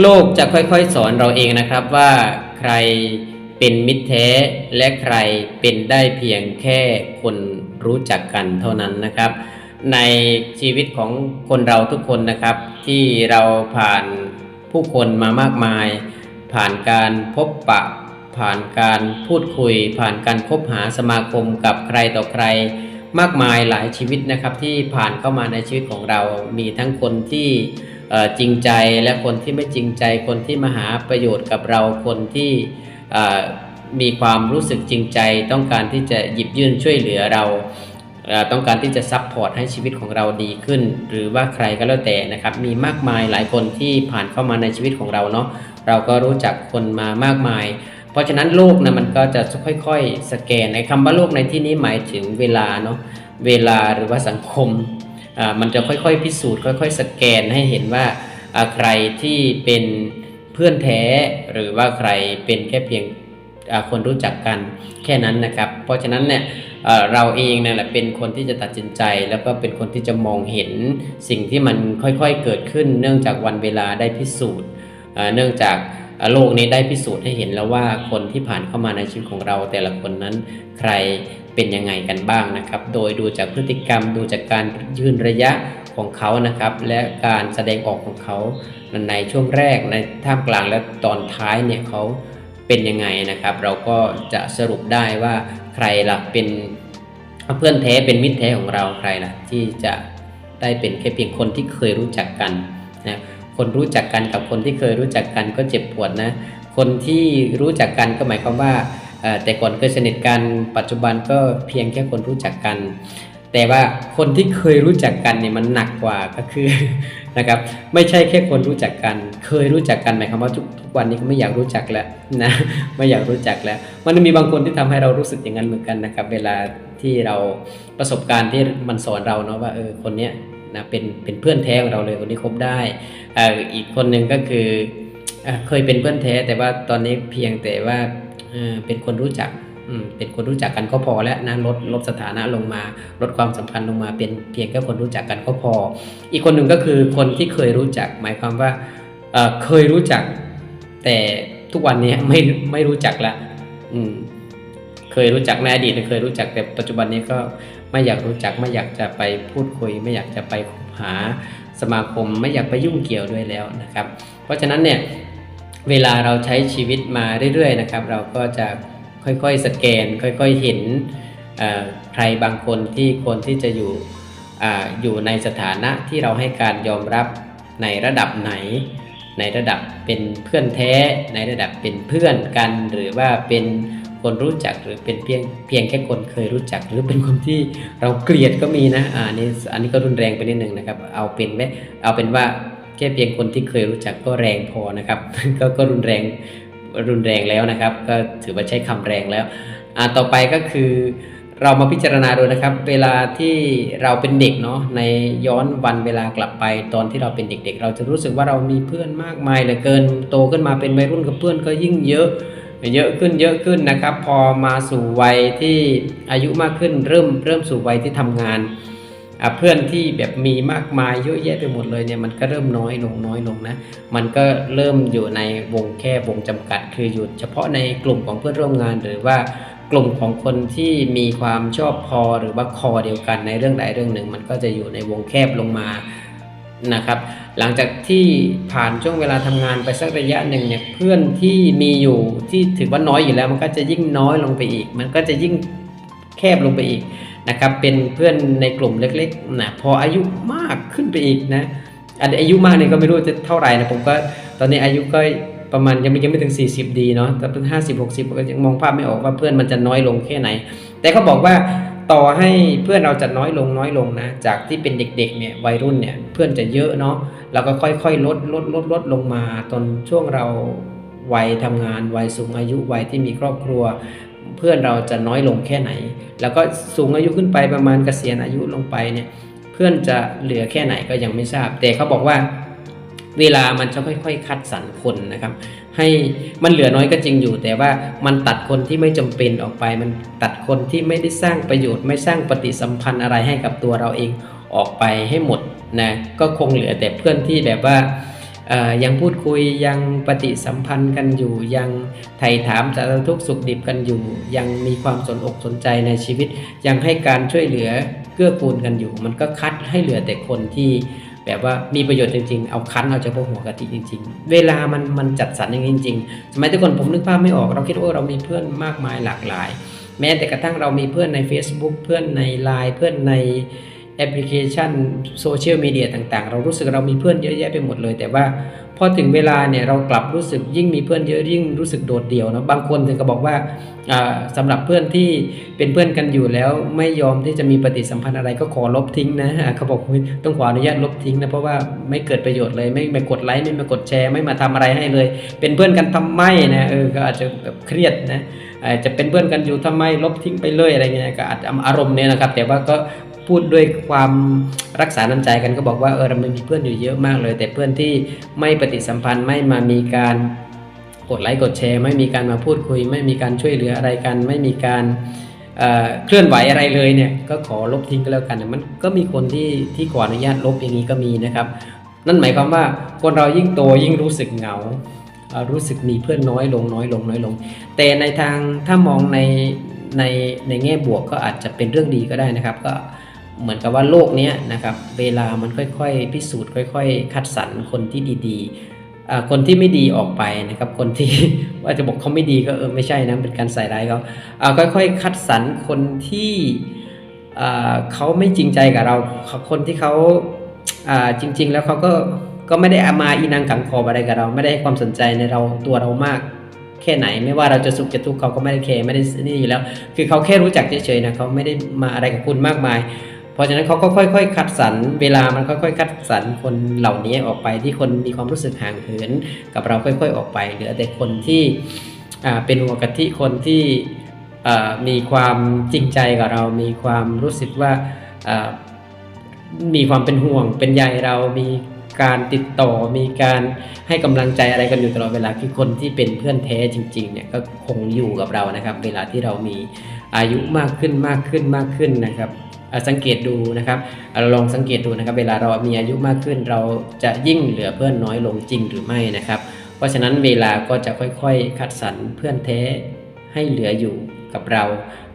โลกจะค่อยๆ สอนเราเองนะครับว่าใครเป็นมิตรแท้และใครเป็นได้เพียงแค่คนรู้จักกันเท่านั้นนะครับ ในชีวิตของคนเราทุกคนนะครับ ที่เราผ่านผู้คนมามากมาย ผ่านการพบปะ ผ่านการพูดคุย ผ่านการคบหาสมาคมกับใครต่อใคร มากมายหลายชีวิตนะครับที่ผ่านเข้ามาในชีวิตของเรามีทั้งคนที่ จริงใจและคนที่ไม่จริงใจ คนที่มาหาประโยชน์กับเราคนที่มีความรู้สึกจริงใจ ต้องการที่จะหยิบยื่นช่วยเหลือเรา ต้องการที่จะซัพพอร์ตให้ชีวิตของเราดีขึ้น หรือว่าใครก็แล้วแต่นะครับ มีมากมายหลายคนที่ผ่านเข้ามาในชีวิตของเราเนาะเราก็รู้จักคนมามากมาย เพราะฉะนั้นโลกนะมันก็จะค่อยๆ สแกนในคำว่าโลกในที่นี้หมายถึงเวลาเนาะเวลาหรือว่าสังคม มันจะค่อยๆ พิสูจน์ค่อย ๆ สแกนให้เห็นว่าใครที่เป็นเพื่อนแท้หรือว่าใครเป็นแค่เพียงคนรู้จักกันแค่นั้นนะครับ เพราะฉะนั้นเนี่ยเราเองนั่นแหละเป็นคนที่จะตัดสินใจ แล้วก็เป็นคนที่จะมองเห็นสิ่งที่มันค่อยๆเกิดขึ้น เนื่องจากวันเวลาได้พิสูจน์เนื่องจากโลกนี้ได้พิสูจน์ให้เห็นแล้วว่าคนที่ผ่านเข้ามาในชีวิตของเราแต่ละคนนั้น ใคร เป็นยังไงกันบ้างนะครับ โดยดูจากพฤติกรรมดูจากการยืนระยะของเขานะครับ และการแสดงออกของเขาในช่วงแรกในท่ามกลางและตอนท้ายเนี่ยเขาเป็นยังไงนะครับ เราก็จะสรุปได้ว่าใครล่ะเป็นเพื่อนแท้เป็นมิตรแท้ของเราใครล่ะที่จะได้เป็นแค่เพียงคนที่เคยรู้จักกันนะคนรู้จักกันกับคนที่เคยรู้จักกันก็เจ็บปวดนะ คนที่รู้จักกันก็หมายความว่า แต่ก่อนเคยสนิทกันปัจจุบันก็เพียงแค่คนรู้จักกัน แต่ว่าคนที่เคยรู้จักกันเนี่ยมันหนักกว่าก็คือนะครับไม่ใช่แค่คนรู้จักกัน เคยรู้จักกันหมายความว่าทุกทุกวันนี้ก็ไม่อยากรู้จักแล้วนะไม่อยากรู้จักแล้ว มันมีบางคนที่ทำให้เรารู้สึกอย่างนั้นเหมือนกันนะครับ เวลาที่เราประสบการณ์ที่มันสอนเราเนาะว่าเออคนเนี้ยนะเป็นเป็นเพื่อนแท้ของเราเลยคนนี้คบได้เอ่ออีกคนหนึ่งก็คือเออเคยเป็นเพื่อนแท้แต่ว่าตอนนี้เพียงแต่ว่า เออเป็นคนรู้จักอืมเป็นคนรู้จักกันก็พอแล้วนะลดลดสถานะลงมา ลดความสัมพันธ์ลงมาเป็นเพียงแค่คนรู้จักกันก็พอ อีกคนหนึ่งก็คือคนที่เคยรู้จัก หมายความว่าเออเคยรู้จัก แต่ทุกวันนี้ไม่ไม่รู้จักละอืมเคยรู้จักในอดีตเคยรู้จักแต่ปัจจุบันนี้ก็ไม่อยากรู้จักไม่อยากจะไปพูดคุย ไม่อยากจะไปคบหาสมาคม ไม่อยากไปยุ่งเกี่ยวด้วยแล้วนะครับ เพราะฉะนั้นเนี่ย เวลาเราใช้ชีวิตมาเรื่อยๆนะครับ เราก็จะค่อยๆสแกน ค่อยๆเห็นใครบางคนที่คนที่จะอยู่ออยู่ในสถานะที่เราให้การยอมรับในระดับไหน ในระดับเป็นเพื่อนแท้ ในระดับเป็นเพื่อนกัน หรือว่าเป็นคนรู้จักหรือเป็นเพียงเพียงแค่คนเคยรู้จัก หรือเป็นคนที่เราเกลียดก็มีนะอันนี้อันนี้ก็รุนแรงไปนิดนึงนะครับ เอาเป็นไหมเอาเป็นว่า แค่เพียงคนที่เคยรู้จักก็แรงพอนะครับ ก็ก็รุนแรงรุนแรงแล้วนะครับ ก็ถือว่าใช้คำแรงแล้วอ่าต่อไปก็คือเรามาพิจารณาดูนะครับ เวลาที่เราเป็นเด็กเนาะในย้อนวันเวลากลับไปตอนที่เราเป็นเด็กๆเราจะรู้สึกว่าเรามีเพื่อนมากมายเหลือเกินโตขึ้นมาเป็นวัยรุ่นกับเพื่อนก็ยิ่งเยอะเยอะขึ้นเยอะขึ้นนะครับ พอมาสู่วัยที่อายุมากขึ้นเริ่มเริ่มสู่วัยที่ทำงาน เพื่อนที่แบบมีมากมายเยอะแยะไปหมดเลยเนี่ยมันก็เริ่มน้อยลงน้อยลงนะมันก็เริ่มอยู่ในวงแค่วงจำกัด คืออยู่เฉพาะในกลุ่มของเพื่อนร่วมงานหรือว่ากลุ่มของคนที่มีความชอบพอหรือว่าคอเดียวกันในเรื่องใดเรื่องหนึ่ง มันก็จะอยู่ในวงแคบลงมานะครับ หลังจากที่ผ่านช่วงเวลาทำงานไปสักระยะหนึ่งเนี่ยเพื่อนที่มีอยู่ที่ถือว่าน้อยอยู่แล้ว มันก็จะยิ่งน้อยลงไปอีก มันก็จะยิ่งแคบลงไปอีก นะครับเป็นเพื่อนในกลุ่มเล็กๆนะพออายุมากขึ้นไปอีกนะอันอายุมากเนี่ยก็ไม่รู้จะเท่าไหร่นะผมก็ตอนนี้อายุก็ประมาณยังไม่ยังไม่ถึง 40 ดีเนาะแต่เป็นห้าสิบหกสิบก็ยังมองภาพไม่ออกว่าเพื่อนมันจะน้อยลงแค่ไหน แต่เขาบอกว่าต่อให้เพื่อนเราจะน้อยลงน้อยลงนะ จากที่เป็นเด็กๆเนี่ยวัยรุ่นเนี่ยเพื่อนจะเยอะเนาะเราก็ค่อยๆลดลดลดลดลงมาจนช่วงเราวัยทำงานวัยสูงอายุวัยที่มีครอบครัว เพื่อนเราจะน้อยลงแค่ไหน แล้วก็สูงอายุขึ้นไปประมาณเกษียณอายุลงไปเนี่ยเพื่อนจะเหลือแค่ไหนก็ยังไม่ทราบ แต่เขาบอกว่าเวลามันจะค่อยๆ คัดสรรคนนะครับ ให้มันเหลือน้อยก็จริงอยู่ แต่ว่ามันตัดคนที่ไม่จำเป็นออกไป มันตัดคนที่ไม่ได้สร้างประโยชน์ ไม่สร้างปฏิสัมพันธ์อะไรให้กับตัวเราเองออกไปให้หมดนะก็คงเหลือแต่เพื่อนที่แบบว่า ยังพูดคุยยังปฏิสัมพันธ์กันอยู่ ยังไถ่ถามสารทุกข์สุขดิบกันอยู่ ยังมีความสนอกสนใจในชีวิต ยังให้การช่วยเหลือเกื้อกูลกันอยู่ มันก็คัดให้เหลือแต่คนที่แบบว่ามีประโยชน์จริงๆ เอาคั้นเอาเฉพาะหัวกะทิจริง ๆ เวลามันมันจัดสรรอย่างจริง ๆ สมัยแต่ก่อนผมนึกภาพไม่ออก เราคิดว่าเรามีเพื่อนมากมายหลากหลาย แม้แต่กระทั่งเรามีเพื่อนใน Facebook เพื่อนใน Line เพื่อนใน แอปพลิเคชันโซเชียลมีเดียต่างๆ เรารู้สึกเรามีเพื่อนเยอะแยะไปหมดเลย แต่ว่าพอถึงเวลาเนี่ยเรากลับรู้สึกยิ่งมีเพื่อนเยอะยิ่งรู้สึกโดดเดี่ยวนะบางคนถึงก็บอกว่าอ่าสำหรับเพื่อนที่เป็นเพื่อนกันอยู่แล้วไม่ยอมที่จะมีปฏิสัมพันธ์อะไรก็ขอลบทิ้งนะเขาบอกต้องขออนุญาตลบทิ้งนะเพราะว่าไม่เกิดประโยชน์เลยไม่ไม่กดไลค์ไม่มากดแชร์ไม่มาทำอะไรให้เลย เป็นเพื่อนกันทำไมนะเออก็อาจจะแบบเครียดนะจจะเป็นเพื่อนกันอยู่ทำไมลบทิ้งไปเลยอะไรเงี้ยก็อาจจะอารมณ์เนี่ยนะครับ แต่ว่าก็ พูดด้วยความรักษาน้ำใจกันก็บอกว่าเออเรามีเพื่อนอยู่เยอะมากเลย แต่เพื่อนที่ไม่ปฏิสัมพันธ์ไม่มามีการกดไลค์กดแชร์ไม่มีการมาพูดคุย ไม่มีการช่วยเหลืออะไรกัน ไม่มีการเเคลื่อนไหวอะไรเลยเนี่ยก็ขอลบทิ้งก็แล้วกันมันก็มีคนที่ที่ขออนุญาตลบอย่างนี้ก็มีนะครับ นั่นหมายความว่าคนเรายิ่งโตยิ่งรู้สึกเหงารู้สึกมีเพื่อนน้อยลงน้อยลงน้อยลง แต่ในทางถ้ามองในในในแง่บวกก็อาจจะเป็นเรื่องดีก็ได้นะครับ ก็ เหมือนกับว่าโลกนี้นะครับเวลามันค่อยๆ พิสูจน์ค่อย ๆ คัดสรรคนที่ดีๆ คนที่ไม่ดีออกไปนะครับ คนที่ว่าจะบอกเขาไม่ดีก็เออไม่ใช่นะเป็นการใส่ร้ายเขาค่อยๆ คัดสรรคนที่เขาไม่จริงใจกับเราคนที่เขาจริง ๆ แล้วเขาก็ก็ไม่ได้เอามาอีนังขังคอบอะไรกับเรา ไม่ได้ให้ความสนใจในเราตัวเรามากแค่ไหน ไม่ว่าเราจะสุขจะทุกข์เขาก็ไม่ได้แคร์ไม่ได้นี่อยู่แล้ว คือเขาแค่รู้จักเฉยๆนะเขาไม่ได้มาอะไรกับคุณมากมาย เพราะฉะนั้นเขาก็ค่อย ๆ คัดสรรเวลามันค่อยๆ คัดสรรคนเหล่านี้ออกไปที่คนมีความรู้สึกห่างเหินกับเราค่อย ๆ ออกไปเหลือแต่คนที่เป็นหัวกะทิคนที่มีความจริงใจกับเรา มีความรู้สึกว่ามีความเป็นห่วงเป็นใยเรามีการติดต่อมีการให้กำลังใจอะไรกันอยู่ตลอดเวลาคือคนที่เป็นเพื่อนแท้จริงๆเนี่ยก็คงอยู่กับเรานะครับ เวลาที่เรามีอายุมากขึ้นมากขึ้นมากขึ้นนะครับ สังเกตดูนะครับเราลองสังเกตดูนะครับ เวลาเรามีอายุมากขึ้น เราจะยิ่งเหลือเพื่อนน้อยลงจริงหรือไม่นะครับ เพราะฉะนั้นเวลาก็จะค่อยๆ คัดสรรเพื่อนแท้ให้เหลืออยู่กับเรา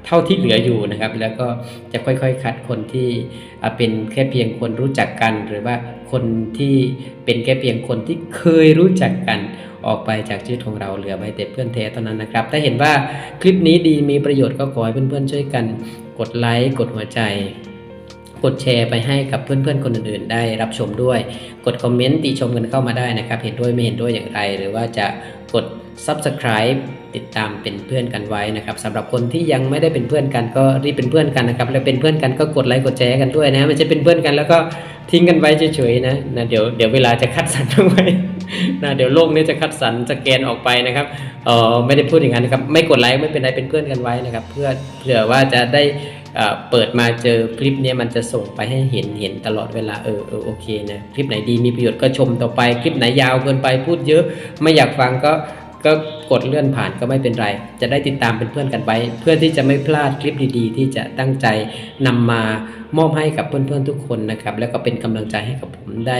เท่าที่เหลืออยู่นะครับ แล้วก็จะค่อยๆ คัดคนที่เป็นแค่เพียงคนรู้จักกัน หรือว่าคนที่เป็นแค่เพียงคนที่เคยรู้จักกันออกไปจากชีวิตของเราเหลือไว้แต่เพื่อนแท้เท่านั้นนะครับ ถ้าเห็นว่าคลิปนี้ดีมีประโยชน์ก็ขอให้เพื่อนๆช่วยกัน กดไลค์กดหัวใจ กดแชร์ไปให้กับเพื่อนๆคนอื่นๆ ได้รับชมด้วย กดคอมเมนต์ติชมกันเข้ามาได้นะครับ เห็นด้วยไม่เห็นด้วยอย่างไร หรือว่าจะกด Subscribe ติดตามเป็นเพื่อนกันไว้นะครับสำหรับคนที่ยังไม่ได้เป็นเพื่อนกันก็รีบเป็นเพื่อนกันนะครับ แล้วเป็นเพื่อนกันก็กดไลค์กดแชร์กันด้วยนะไม่ใช่เป็นเพื่อนกันแล้วก็ทิ้งกันไว้เฉยๆนะนะเดี๋ยวเดี๋ยวเวลาจะคัดสรรเอาไว้ นะเดี๋ยวโลกนี้จะคัดสรรสแกนออกไปนะครับเออไม่ได้พูดอย่างนั้นนะครับไม่กดไลค์ไม่เป็นไรเป็นเพื่อนกันไว้นะครับ เพื่อเผื่อว่าจะได้เปิดมาเจอคลิปนี้มันจะส่งไปให้เห็นเห็นตลอดเวลาเออเออโอเคนะคลิปไหนดีมีประโยชน์ก็ชมต่อไปคลิปไหนยาวเกินไปพูดเยอะ ไม่อยากฟังก็ก็กดเลื่อนผ่านก็ไม่เป็นไร จะได้ติดตามเป็นเพื่อนกันไว้ เพื่อที่จะไม่พลาดคลิปดีๆ ที่จะตั้งใจนำมามอบให้กับเพื่อนๆทุกคนนะครับ แล้วก็เป็นกำลังใจให้กับผมได้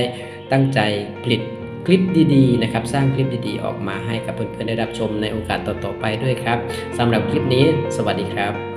ตั้งใจผลิต คลิปดีๆนะครับสร้างคลิปดีๆ ออกมาให้กับเพื่อนๆได้รับชมในโอกาสต่อๆไปด้วยครับสำหรับคลิปนี้ สวัสดีครับ